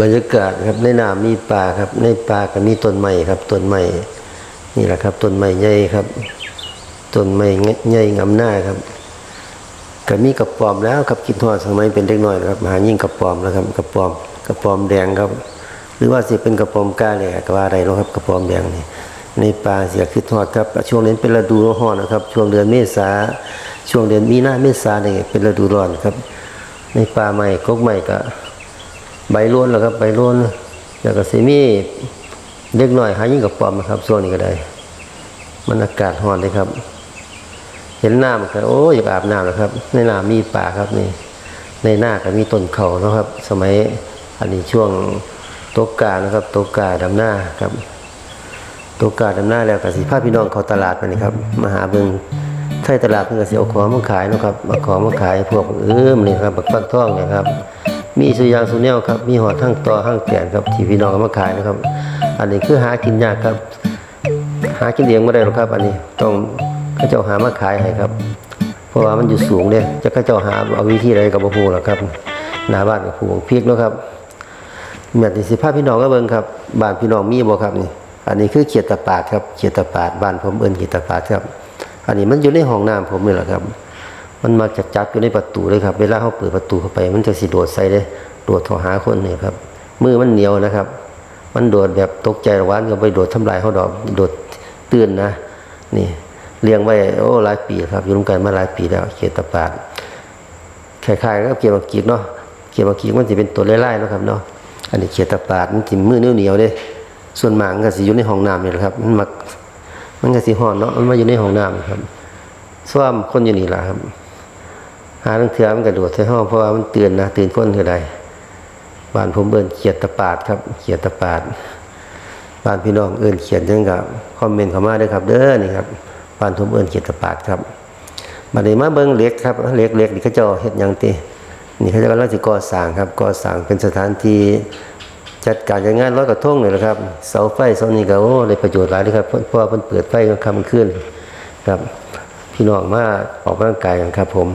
บรรยากาศครับในน้ำมีป่าครับ ในป่าก็มีต้นไม้ครับต้นไม้นี่แหละครับต้นไม้ใหญ่ครับต้นไม้ใหญ่งามหน้าครับก็มีกระป๋อมแล้วครับคิดทอดสมัยเป็นเด็กน้อยครับหายิ่งกระป๋อมแล้วครับกระป๋อมกระป๋อมแดงครับ หรือว่าสิเป็นกระป๋อมก้าเลยก็ว่าอะไรเนาะครับกระป๋อมแดงนี่ในป่าเสียคิดทอดครับ ช่วงนี้เป็นฤดูร้อนนะครับ ช่วงเดือนเมษาช่วงเดือนมีนาเมษาเนี่ยเป็นฤดูร้อนครับ ในป่าใหม่กกใหม่ก็ ใบล้วนแล้วครับใบล้วนแล้วก็สิมีเล็กหน้อยหายิ่งกับปอมนะครับช่วงนี้ก็ได้ มันอากาศร้อนเลยครับ เห็นน้ำครับโอ้อยากอาบน้ำแล้วครับ ในน้ำมีป่าครับนี่ ในหน้าก็มีต้นเขาเนาะครับ สมัยอันนี้ช่วงตกกานะครับตกกาดำหน้าครับตกกาดำหน้าแล้วก็สิพาพี่น้องเขาตลาดไปนี่ครับมาหาเบิงไทยตลาดเพิ่นก็สิเอาของมาขายนะครับมาของมาขายพวกเอื้มนี่ครับบักฟักทองเนะครับ มีสุยางสุเนลครับ มีหอดทั้งต่อทั้งแก่นครับที่พี่น้องเอามาขายนะครับ อันนี้คือหากินยากครับ หากินเองไม่ได้หรอกครับ อันนี้ต้องเขาเจ้าหามาขายให้ครับ เพราะว่ามันอยู่สูงเนี่ยจะเขาเจ้าหาเอาวิธีใดกับบ่ฮู้หรอกครับหน้าบ้านกับผู้พริกนะครับเมียติสิภาพพี่น้องก็เบิ่งครับบ้านพี่น้องมีบ่ครับนี่อันนี้คือเขียดตะปาดครับเขียดตะปาดบ้านผมเอิ้นเขียดตะปาดครับ อันนี้มันอยู่ในห้องน้ำผมนี่แหละครับ มันมาจากจับอยู่ในประตูเลยครับ เวลาเขาเปิดประตูเข้าไป มันจะสิโดดใส่เลยโดดโทรหาคนเนี่ยครับ มือมันเหนียวนะครับ มันโดดแบบตกใจระวันก็ไปโดดทำลายเขาดอกโดดตื่นนะ นี่เลี้ยงไว้โอ้หลายปีครับอยู่ร่วมกันมาหลายปีแล้วเขียตะปาดคล้ายๆกับเขียดมังกีกเนาะเขียดมังกีกมันจะเป็นตัวไล่ๆนะครับเนาะอันนี้เขียตะปาดมันจิมือเหนียวๆเด้ ส่วนหมากมันก็สิอยู่ในห้องน้ำนี่แหละครับ มันมักมันก็สิห่อนเนาะมันมาอยู่ในห้องน้ำครับส่วมคนอยู่นี่แหละครับ หาเรื่องเถื่อมันกระโดดใส่ห้องเพราะว่ามันเตือนนะเตือนคนคือใดบ้านผมเอิ้นเขียดตะปาดครับเขียดตะปาดบ้านพี่น้องเอิ้นเขียดจังกับคอมเมนต์เข้ามาด้อครับ เด้อนี่ครับบ้านผมเอิ้นเขียดตะปาดครับบัดนี้มาเบิ่งเล็กครับเล็กเล็กนี่เขาจ้าเฮ็ดยังตินี่เขาจ้ากำลังสิก่อสร้างครับก่อสร้างเป็นสถานที่จัดการงานลอยกระทงนี่แหละครับ เสาไฟเสานี้ก็โอ้ได้ประโยชน์หลายเลยครับเพราะเพราะว่าเพิ่นเปิดไฟกลางค่ำกลางคืนครับ พี่น้องมาออกกำลังกายกันครับผม